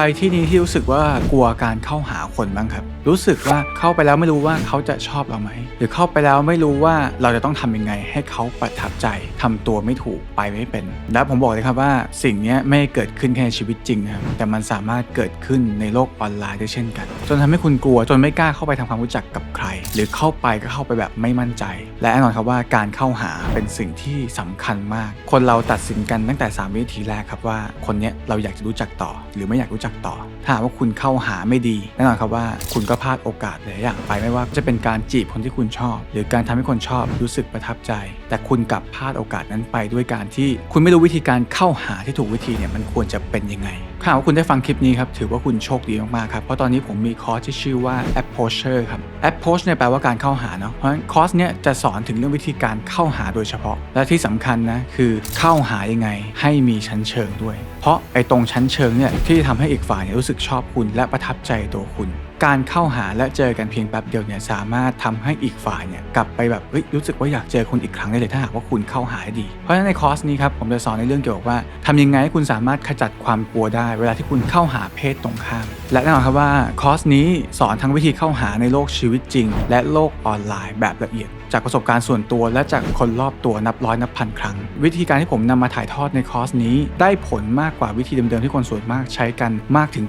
รที่นี้ที่รู้สึกว่ากลัวการเข้าหาคนบ้างครับ รู้สึกว่าเข้าไปแล้วไม่รู้ว่าเขาจะชอบเราไหม หรือเข้าไปแล้วไม่รู้ว่าเราจะต้องทำยังไง ให้เขาประทับใจทำตัวไม่ถูกไปไม่เป็น และผมบอกเลยครับว่าสิ่งนี้ไม่เกิดขึ้นแค่ในชีวิตจริงนะครับแต่มันสามารถเกิดขึ้นในโลกออนไลน์ได้เช่นกัน จนทำให้คุณกลัวจนไม่กล้าเข้าไปทำความรู้จักกับใคร หรือเข้าไปก็เข้าไปแบบไม่มั่นใจ และแน่นอนครับว่าการเข้าหาเป็นสิ่งที่สำคัญมาก คนเราตัดสินกันตั้งแต่3วิธีแรกครับว่าคนนี้เราอยากจะรู้จักต่อ หรือไม่อยากรู้จักต่อ ถ้าว่าคุณเข้าหาไม่ดีแน่นอนครับว่าคุณก็พลาดโอกาสหลายอย่างไปไม่ว่าจะเป็นการจีบคนที่คุณชอบ หรือการทำให้คนชอบรู้สึกประทับใจ แต่คุณกลับพลาดโอกาสนั้นไปด้วยการที่ คุณไม่รู้วิธีการเข้าหาที่ถูกวิธีเนี่ยมันควรจะเป็นยังไง ถ้าว่าคุณได้ฟังคลิปนี้ครับถือว่าคุณโชคดีมากๆครับ เพราะตอนนี้ผมมีคอร์สที่ชื่อว่า approacher ครับ approach เนี่ยแปลว่าการเข้าหาเนาะเพราะฉะนั้นคอร์สเนี่ยจะสอนถึงเรื่องวิธีการเข้าหาโดยเฉพาะ และที่สำคัญนะคือเข้าหายังไงให้มีชั้นเชิงด้วย เพราะไอ้ตรงชั้นเชิงเนี่ยที่ทำให้อีกฝ่ายเนี่ยรู้สึกชอบคุณและประทับใจตัวคุณ การเข้าหาและเจอกันเพียงแป๊บเดียวเนี่ยสามารถทำให้อีกฝ่ายเนี่ยกลับไปแบบเอ้ยรู้สึกว่าอยากเจอคุณอีกครั้งได้เลยถ้าหากว่าคุณเข้าหาดี เพราะฉะนั้นในคอร์สนี้ครับผมจะสอนในเรื่องเกี่ยวกับว่าทำยังไงให้คุณสามารถขจัดความกลัวได้ เวลาที่คุณเข้าหาเพศตรงข้าม และแน่นอนครับว่าคอร์สนี้สอนทั้งวิธีเข้าหาในโลกชีวิตจริง และโลกออนไลน์แบบละเอียด จากประสบการณ์ส่วนตัวและจากคนรอบตัวนับร้อยนับพันครั้ง วิธีการที่ผมนำมาถ่ายทอดในคอร์สนี้ ได้ผลมากกว่าวิธีเดิมๆที่คนส่วนมากใช้กันมากถึง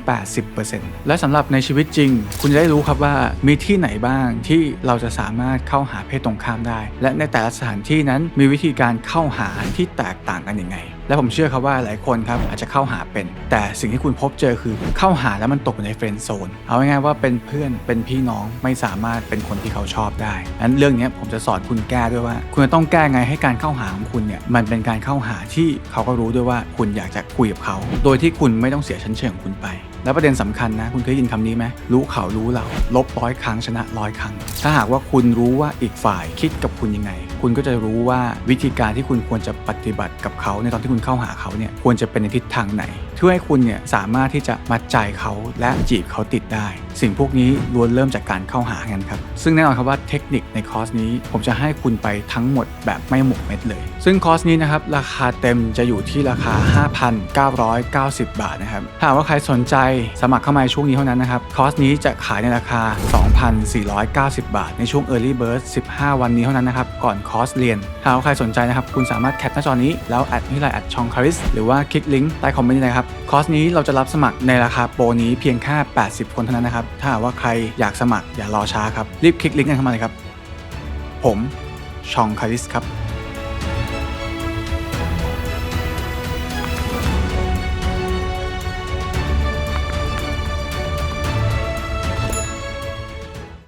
80%และสำหรับในชีวิตจริงคุณจะได้รู้ครับว่ามีที่ไหนบ้างที่เราจะสามารถเข้าหาเพศตรงข้ามได้ และในแต่ละสถานที่นั้นมีวิธีการเข้าหาที่แตกต่างกันยังไง และผมเชื่อครับว่าหลายคนครับอาจจะเข้าหาเป็น แต่สิ่งที่คุณพบเจอคือเข้าหาแล้วมันตกอยู่ในเฟรนด์โซนเอาง่ายๆว่าเป็นเพื่อนเป็นพี่น้องไม่สามารถเป็นคนที่เขาชอบได้งั้นเรื่องนี้ผมจะสอนคุณแก้ด้วยว่า คุณจะต้องแก้ไงให้การเข้าหาของคุณเนี่ยมันเป็นการเข้าหาที่เขาก็รู้ด้วยว่าคุณอยากจะคุยกับเขา โดยที่คุณไม่ต้องเสียชั้นเชิงของคุณไปแล้วประเด็นสำคัญนะ คุณเคยยินคำนี้ไหมรู้เขารู้เรา ลบร้อยครั้งชนะร้อยครั้ง ถ้าหากว่าคุณรู้ว่าอีกฝ่ายคิดกับคุณยังไง คุณก็จะรู้ว่าวิธีการที่คุณควรจะปฏิบัติกับเขา ในตอนที่คุณเข้าหาเขาเนี่ยควรจะเป็นในทิศทางไหนเพื่อให้คุณเนี่ยสามารถที่จะมัดใจเขาและจีบเขาติดได้สิ่งพวกนี้ล้วนเริ่มจากการเข้าหากันครับ ซึ่งแน่นอนครับว่าเทคนิคในคอร์สนี้ ผมจะให้คุณไปทั้งหมดแบบไม่หมกเม็ดเลย ซึ่งคอร์สนี้นะครับ ราคาเต็มจะอยู่ที่ราคา 5,990 บาทนะครับ ถ้าว่าใครสนใจสมัครเข้ามาในช่วงนี้เท่านั้นนะครับ คอร์สนี้จะขายในราคา 2,490 บาท ในช่วง Early Bird 15 วันนี้เท่านั้นนะครับ ก่อนคอร์สเรียน ถ้าหากว่าใครสนใจนะครับ คุณสามารถแคปหน้าจอนี้แล้วแอดที่ไลน์แอดชองคาริสหรือว่าคลิกลิงก์ใต้คอมเมนต์นะครับ คอร์สนี้เราจะรับสมัครในราคาโปรนี้เพียงแค่ 80 คนเท่านั้นนะครับถ้าว่าใครอยากสมัครอย่ารอช้าครับ รีบคลิกลิงก์กันเข้ามาเลยครับ ผมชองคาริสครับ